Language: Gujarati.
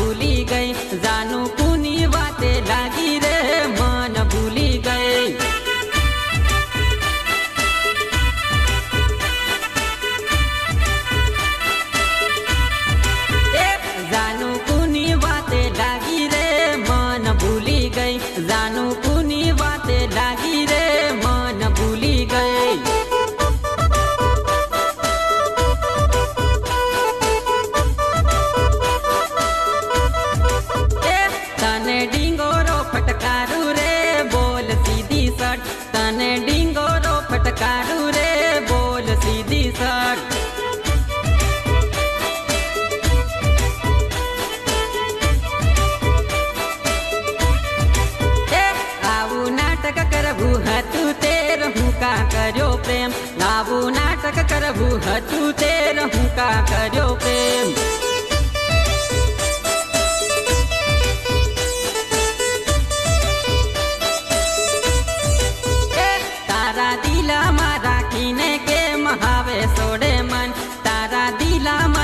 ભૂલી ગઈ. જાનું કુની વાતે લાગી રે, મન ભૂલી ગઈ. જાનું કુની વાતે લાગી રે, મન ભૂલી ગઈ. જાનું તને ડીંગોરો ફટકારું રે, બોલ સીધી સટ કરવું હતું તે હું કા કર્યો પ્રેમ? લાવું નાટક કરવું હતું તે હું કા કર્યો પ્રેમ? la